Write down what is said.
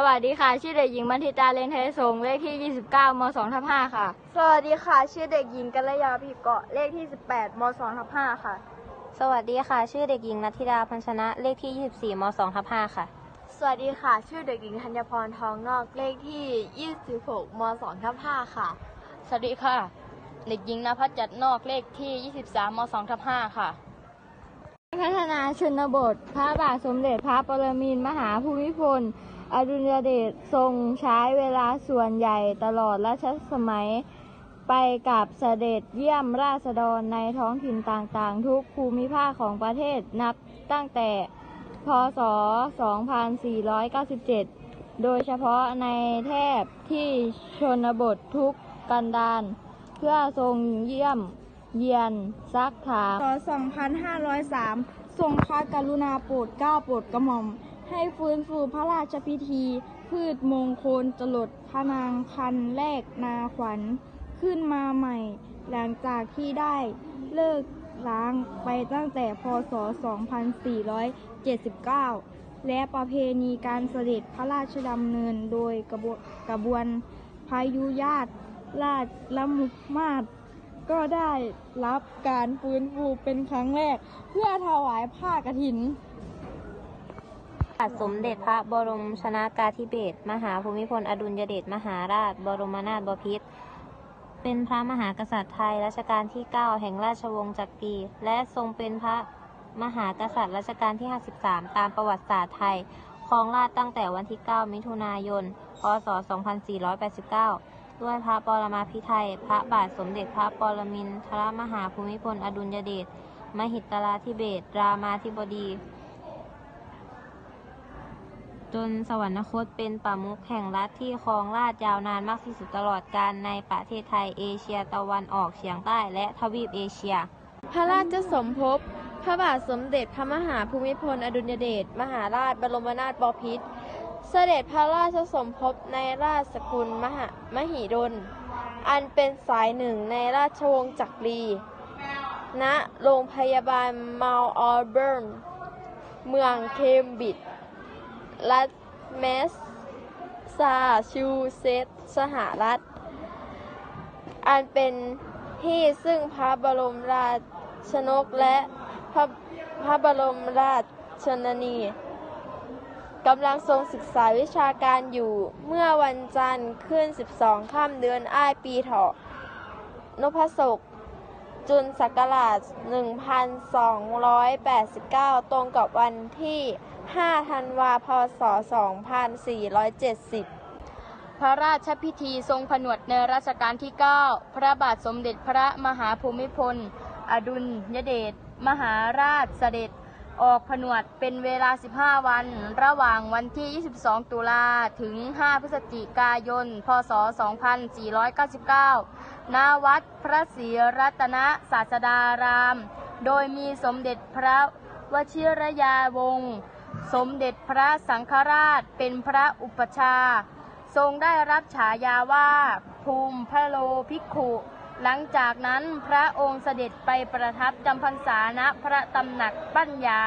สวัสดีค่ะ ชื่อเด็กหญิงมัณฑิตาเลนเทสงเลขที่ 29ม2ทับ5ค่ะ สวัสดีค่ะ ชื่อเด็กหญิงกัลยาภิเกาะเลขที่ 18ม2ทับ5ค่ะ สวัสดีค่ะ ชื่อเด็กหญิงนัทธิดาพันชนะเลขที่ 24ม2ทับ5ค่ะ สวัสดีค่ะ ชื่อเด็กหญิงธัญพรทองนอกเลขที่ 26ม2ทับ5ค่ะ สวัสดีค่ะ เด็กหญิงนภัสจัดนอกเลขที่ 23ม2ทับ5ค่ะพัฒนาชนบท พระบาทสมเด็จพระปรมินทรมหาภูมิพล อดุลยเดชทรงใช้เวลาส่วนใหญ่ตลอดรัชสมัย ไปกับเสด็จเยี่ยมราษฎรในท้องถิ่นต่างๆ ทุกภูมิภาคของประเทศนับตั้งแต่พศ 2497 โดยเฉพาะในแทบที่ชนบททุกกันดารเพื่อทรงเยี่ยมเยียนซักถามพศ2503 ทรงพระกรุณาโปรดเกล้าโปรดกระหม่อม ให้ฟื้นฟูพระราชพิธี พืชมงคลจรดพนางคันแรกนาขวัญ ขึ้นมาใหม่ หลังจากที่ได้เลิกล้างไปตั้งแต่พศ 2479 และประเพณีการเสด็จพระราชดำเนินโดยกระบวกระบวนพายุญาติราชละมุมาศก็ได้รับการฟื้นฟูเป็นครั้งแรก เพื่อถวายผ้ากฐิน สมเด็จพระบรมชนากาธิเบศรมหาภูมิพลอดุลยเดชมหาราช บรมนาถบพิตรเป็นพระมหากษัตริย์ไทยรัชกาลที่ 9 แห่งราชวงศ์จักรีและทรงเป็นพระมหากษัตริย์รัชกาลที่ 53 ตามประวัติศาสตร์ไทยครองราชตั้งแต่วันที่ 9 มิถุนายน พศ 2489 ด้วยพระปรมาภิไธยพระบาทสมเด็จพระปรมินทรมหาภูมิพลอดุลยเดชมหิตราธิเบศรามาธิบดี จนสวรรคตเป็นประมุขแห่งรัฐที่ครองราชยาวนานมากที่สุดตลอดกาลในประเทศไทยเอเชียตะวันออกเฉียงใต้และทวีปเอเชีย พระราชสมภพพระบาทสมเด็จพระมหาภูมิพลอดุลยเดชมหาราชบรมนาถบพิตรเสด็จพระราชสมภพในราชสกุลมหามหิดล อันเป็นสายหนึ่งในราชวงศ์จักรี ณ โรงพยาบาลมาลออเบิร์น เมืองเคมบริดจ์ รัฐแมสซาชูเซตส์สหรัฐ อันเป็นที่ซึ่งพระบรมราชนกและพระพระบรมราชชนนีกำลังทรงศึกษาวิชาการอยู่เมื่อวันจันทร์ขึ้น 12ค่ำเดือนอ้ายปีเถาะนพศก จุลศักราช 1289 ตรงกับวันที่ 5 ธันวาพศ 2470 พระราชพิธีทรงผนวดในรัชกาลที่ 9 พระบาทสมเด็จพระมหาภูมิพล อดุลยเดช มหาราชเสด็จ ออกผนวดเป็นเวลา 15 วัน ระหว่างวันที่ 22 ตุลาถึง 5 พฤศจิกายน พศ 2499 ณ วัดพระศรีรัตนศาสดาราม โดยมีสมเด็จพระวชิรยาวงศ์สมเด็จพระสังฆราชเป็นพระอุปชา ทรงได้รับฉายาว่า ภูมิพระโลภิกขุ หลังจากนั้นพระองค์เสด็จไปประทับจำพรรษาณพระตำหนักปัญญา